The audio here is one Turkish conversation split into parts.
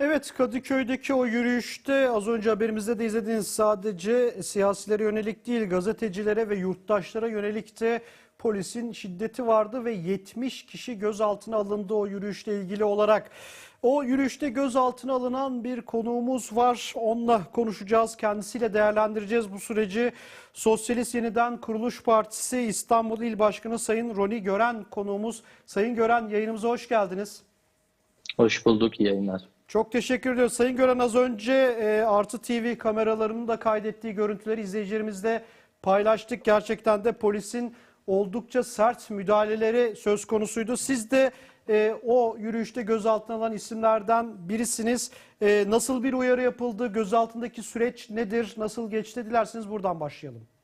Evet Kadıköy'deki o yürüyüşte az önce haberimizde de izlediğiniz sadece siyasilere yönelik değil gazetecilere ve yurttaşlara yönelik de polisin şiddeti vardı ve 70 kişi gözaltına alındı o yürüyüşle ilgili olarak. O yürüyüşte gözaltına alınan bir konuğumuz var. Onunla konuşacağız. Kendisiyle değerlendireceğiz bu süreci. Sosyalist Yeniden Kuruluş Partisi İstanbul İl Başkanı Sayın Roni Gören konuğumuz. Sayın Gören yayınımıza hoş geldiniz. Hoş bulduk, iyi yayınlar. Çok teşekkür ediyoruz. Sayın Gören az önce e, Artı TV kameralarının da kaydettiği görüntüleri izleyicilerimizle paylaştık. Gerçekten de polisin oldukça sert müdahaleleri söz konusuydu. Siz de e, o yürüyüşte gözaltına alınan isimlerden birisiniz. E, nasıl bir uyarı yapıldı? Gözaltındaki süreç nedir? Nasıl geçti? Dilerseniz buradan başlayalım.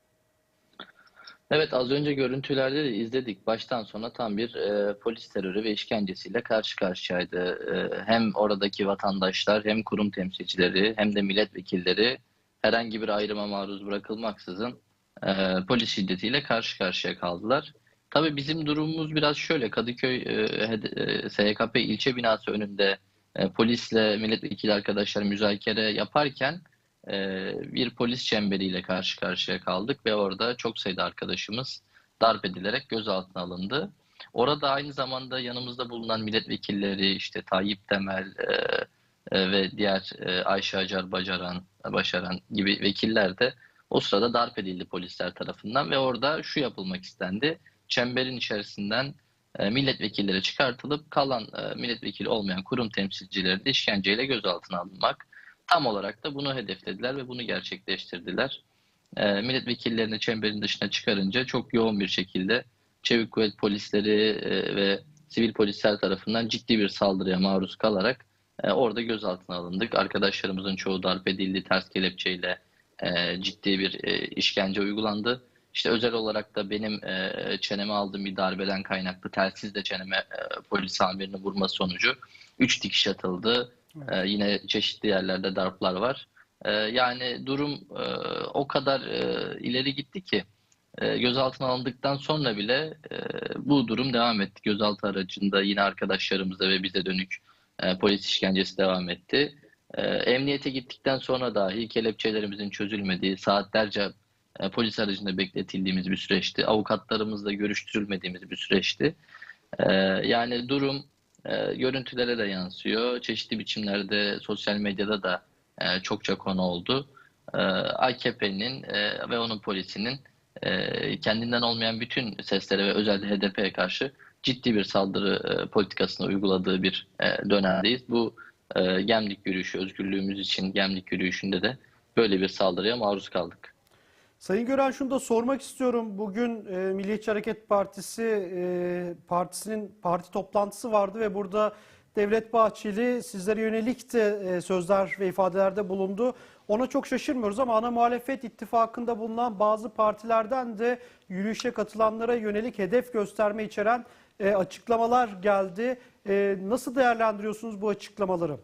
Evet, az önce görüntülerde de izledik. Baştan sona tam bir e, polis terörü ve işkencesiyle karşı karşıyaydı. E, hem oradaki vatandaşlar, hem kurum temsilcileri, hem de milletvekilleri herhangi bir ayrıma maruz bırakılmaksızın e, polis şiddetiyle karşı karşıya kaldılar. Tabii bizim durumumuz biraz şöyle. Kadıköy e, e, SYKP ilçe binası önünde e, polisle milletvekili arkadaşlar müzakere yaparken bir polis çemberiyle karşı karşıya kaldık ve orada çok sayıda arkadaşımız darp edilerek gözaltına alındı. Orada aynı zamanda yanımızda bulunan milletvekilleri işte Tayyip Temel e, e, ve diğer e, Ayşe Acar Bacaran, Başaran gibi vekiller de o sırada darp edildi polisler tarafından ve orada şu yapılmak istendi. Çemberin içerisinden e, milletvekilleri çıkartılıp kalan e, milletvekili olmayan kurum temsilcileri de işkenceyle gözaltına alınmak. Tam olarak da bunu hedeflediler ve bunu gerçekleştirdiler. E, milletvekillerini çemberin dışına çıkarınca çok yoğun bir şekilde çevik kuvvet polisleri e, ve sivil polisler tarafından ciddi bir saldırıya maruz kalarak e, orada gözaltına alındık. Arkadaşlarımızın çoğu darp edildi, ters kelepçeyle e, ciddi bir e, işkence uygulandı. İşte özel olarak da benim e, çeneme aldığım bir darbeden kaynaklı telsizle çeneme e, polis amirini vurma sonucu 3 dikiş atıldı. E, yine çeşitli yerlerde darplar var. E, yani durum e, o kadar e, ileri gitti ki e, gözaltına alındıktan sonra bile e, bu durum devam etti. Gözaltı aracında yine arkadaşlarımıza ve bize dönük e, polis işkencesi devam etti. E, emniyete gittikten sonra dahi kelepçelerimizin çözülmediği, saatlerce e, polis aracında bekletildiğimiz bir süreçti. Avukatlarımızla görüştürülmediğimiz bir süreçti. E, yani durum e, görüntülere de yansıyor. Çeşitli biçimlerde sosyal medyada da e, çokça konu oldu. E, AKP'nin e, ve onun polisinin e, kendinden olmayan bütün seslere ve özellikle HDP'ye karşı ciddi bir saldırı e, politikasını uyguladığı bir e, dönemdeyiz. Bu e, Gemlik yürüyüşü, özgürlüğümüz için Gemlik yürüyüşünde de böyle bir saldırıya maruz kaldık. Sayın Gören şunu da sormak istiyorum. Bugün e, Milliyetçi Hareket Partisi e, partisinin parti toplantısı vardı ve burada Devlet Bahçeli sizlere yönelik de e, sözler ve ifadelerde bulundu. Ona çok şaşırmıyoruz ama ana muhalefet ittifakında bulunan bazı partilerden de yürüyüşe katılanlara yönelik hedef gösterme içeren e, açıklamalar geldi. E, nasıl değerlendiriyorsunuz bu açıklamaları?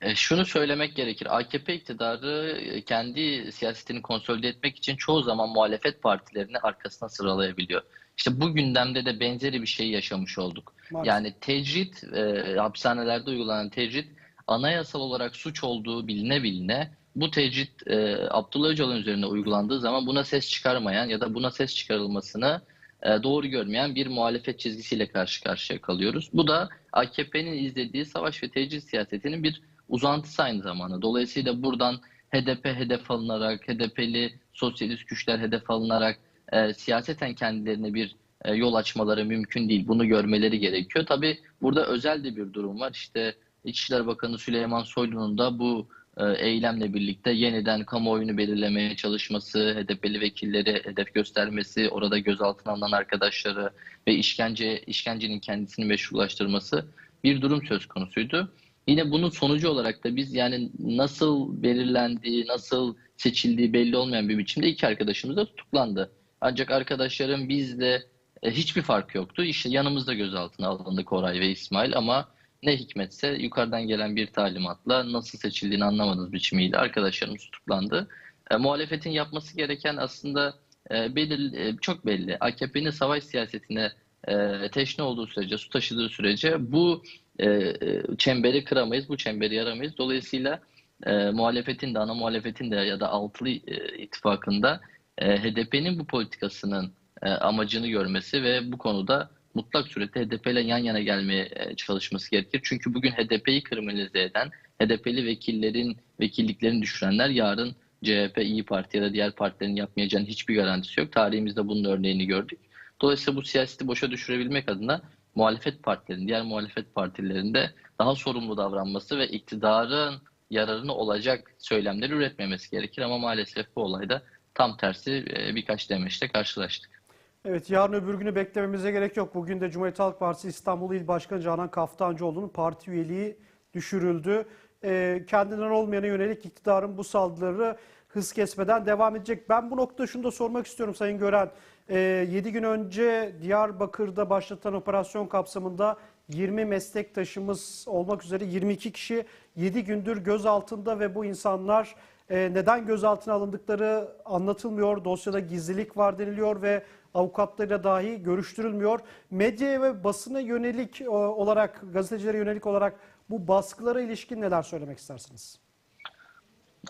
E, şunu söylemek gerekir. AKP iktidarı e, kendi siyasetini konsolide etmek için çoğu zaman muhalefet partilerini arkasına sıralayabiliyor. İşte bu gündemde de benzeri bir şey yaşamış olduk. Maalesef. Yani tecrit, e, hapishanelerde uygulanan tecrit anayasal olarak suç olduğu biline biline bu tecrit e, Abdullah Öcalan üzerine uygulandığı zaman buna ses çıkarmayan ya da buna ses çıkarılmasını e, doğru görmeyen bir muhalefet çizgisiyle karşı karşıya kalıyoruz. Bu da AKP'nin izlediği savaş ve tecrit siyasetinin bir uzantısı aynı zamanda. Dolayısıyla buradan HDP hedef alınarak, HDP'li sosyalist güçler hedef alınarak e, siyaseten kendilerine bir e, yol açmaları mümkün değil. Bunu görmeleri gerekiyor. Tabii burada özel de bir durum var. İşte İçişler Bakanı Süleyman Soylu'nun da bu e, eylemle birlikte yeniden kamuoyunu belirlemeye çalışması, HDP'li vekilleri hedef göstermesi, orada gözaltına alınan arkadaşları ve işkence işkencenin kendisini meşrulaştırması bir durum söz konusuydu. Yine bunun sonucu olarak da biz yani nasıl belirlendiği, nasıl seçildiği belli olmayan bir biçimde iki arkadaşımız da tutuklandı. Ancak arkadaşlarım bizle e, hiçbir fark yoktu. İşte yanımızda gözaltına alındı Koray ve İsmail ama ne hikmetse yukarıdan gelen bir talimatla nasıl seçildiğini anlamadığımız biçimiyle arkadaşlarımız tutuklandı. E, muhalefetin yapması gereken aslında e, belir, e, çok belli. AKP'nin savaş siyasetine e, teşne olduğu sürece, su taşıdığı sürece bu e, e, çemberi kıramayız, bu çemberi yaramayız. Dolayısıyla e, muhalefetin de ana muhalefetin de ya da altılı e, ittifakında e, HDP'nin bu politikasının e, amacını görmesi ve bu konuda mutlak surette HDP ile yan yana gelmeye e, çalışması gerekir. Çünkü bugün HDP'yi kriminalize eden, HDP'li vekillerin vekilliklerini düşürenler yarın CHP, İyi Parti ya da diğer partilerin yapmayacağının hiçbir garantisi yok. Tarihimizde bunun örneğini gördük. Dolayısıyla bu siyaseti boşa düşürebilmek adına muhalefet partilerinin, diğer muhalefet partilerinde daha sorumlu davranması ve iktidarın yararına olacak söylemleri üretmemesi gerekir. Ama maalesef bu olayda tam tersi e, birkaç demeçle karşılaştık. Evet yarın öbür günü beklememize gerek yok. Bugün de Cumhuriyet Halk Partisi İstanbul İl Başkanı Canan Kaftancıoğlu'nun parti üyeliği düşürüldü. Ee, kendinden olmayana yönelik iktidarın bu saldırıları hız kesmeden devam edecek. Ben bu noktada şunu da sormak istiyorum Sayın Gören. Ee, 7 gün önce Diyarbakır'da başlatılan operasyon kapsamında 20 meslektaşımız olmak üzere 22 kişi 7 gündür gözaltında ve bu insanlar e, neden gözaltına alındıkları anlatılmıyor. Dosyada gizlilik var deniliyor ve avukatlarıyla dahi görüştürülmüyor. Medyaya ve basına yönelik e, olarak, gazetecilere yönelik olarak bu baskılara ilişkin neler söylemek istersiniz?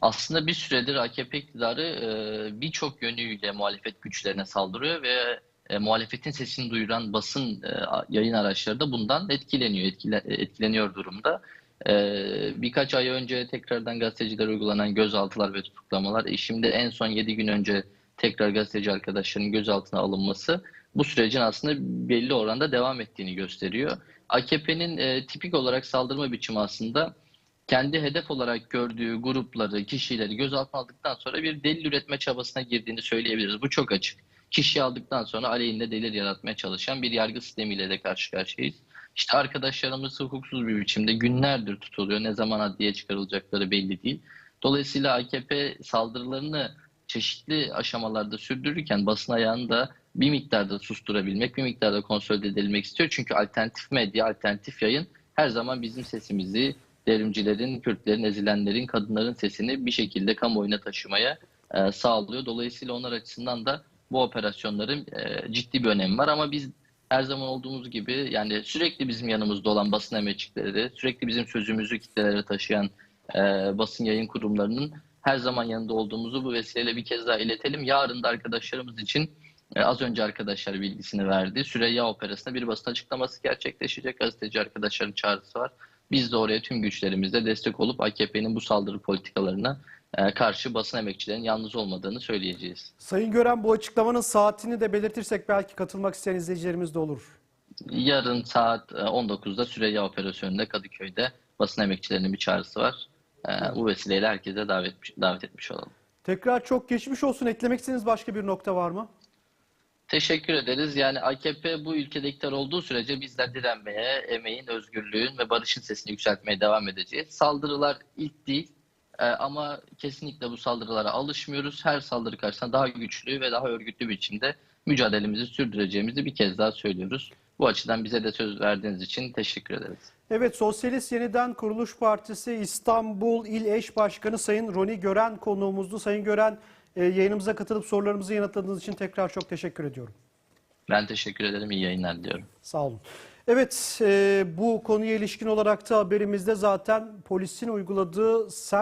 Aslında bir süredir AKP iktidarı e, birçok yönüyle muhalefet güçlerine saldırıyor ve e, muhalefetin sesini duyuran basın e, yayın araçları da bundan etkileniyor, etkile, etkileniyor durumda. E, birkaç ay önce tekrardan gazetecilere uygulanan gözaltılar ve tutuklamalar, e, şimdi en son 7 gün önce tekrar gazeteci arkadaşların gözaltına alınması bu sürecin aslında belli oranda devam ettiğini gösteriyor. AKP'nin e, tipik olarak saldırma biçimi aslında kendi hedef olarak gördüğü grupları, kişileri gözaltına aldıktan sonra bir delil üretme çabasına girdiğini söyleyebiliriz. Bu çok açık. Kişiyi aldıktan sonra aleyhinde delil yaratmaya çalışan bir yargı sistemiyle de karşı karşıyayız. İşte arkadaşlarımız hukuksuz bir biçimde günlerdir tutuluyor. Ne zaman adliye çıkarılacakları belli değil. Dolayısıyla AKP saldırılarını çeşitli aşamalarda sürdürürken basın ayağını da bir miktarda susturabilmek, bir miktarda konsolide edilmek istiyor. Çünkü alternatif medya, alternatif yayın her zaman bizim sesimizi, devrimcilerin, Kürtlerin, ezilenlerin, kadınların sesini bir şekilde kamuoyuna taşımaya e, sağlıyor. Dolayısıyla onlar açısından da bu operasyonların e, ciddi bir önemi var. Ama biz her zaman olduğumuz gibi yani sürekli bizim yanımızda olan basın emekçileri, sürekli bizim sözümüzü kitlelere taşıyan e, basın yayın kurumlarının her zaman yanında olduğumuzu bu vesileyle bir kez daha iletelim. Yarın da arkadaşlarımız için e, az önce arkadaşlar bilgisini verdi. Süreyya Operası'nda bir basın açıklaması gerçekleşecek. Gazeteci arkadaşların çağrısı var. Biz de oraya tüm güçlerimizle destek olup AKP'nin bu saldırı politikalarına e, karşı basın emekçilerin yalnız olmadığını söyleyeceğiz. Sayın Gören bu açıklamanın saatini de belirtirsek belki katılmak isteyen izleyicilerimiz de olur. Yarın saat e, 19'da Süreyya Operasyonu'nda Kadıköy'de basın emekçilerinin bir çağrısı var. E, Bu vesileyle herkese davet, davet etmiş olalım. Tekrar çok geçmiş olsun. Eklemek istediğiniz başka bir nokta var mı? Teşekkür ederiz. Yani AKP bu ülkede iktidar olduğu sürece bizler direnmeye, emeğin, özgürlüğün ve barışın sesini yükseltmeye devam edeceğiz. Saldırılar ilk değil e, ama kesinlikle bu saldırılara alışmıyoruz. Her saldırı karşısında daha güçlü ve daha örgütlü biçimde mücadelemizi sürdüreceğimizi bir kez daha söylüyoruz. Bu açıdan bize de söz verdiğiniz için teşekkür ederiz. Evet, Sosyalist Yeniden Kuruluş Partisi İstanbul İl Eş Başkanı Sayın Roni Gören konuğumuzdu. Sayın Gören e, yayınımıza katılıp sorularımızı yanıtladığınız için tekrar çok teşekkür ediyorum. Ben teşekkür ederim. İyi yayınlar diliyorum. Sağ olun. Evet, e, bu konuya ilişkin olarak da haberimizde zaten polisin uyguladığı sert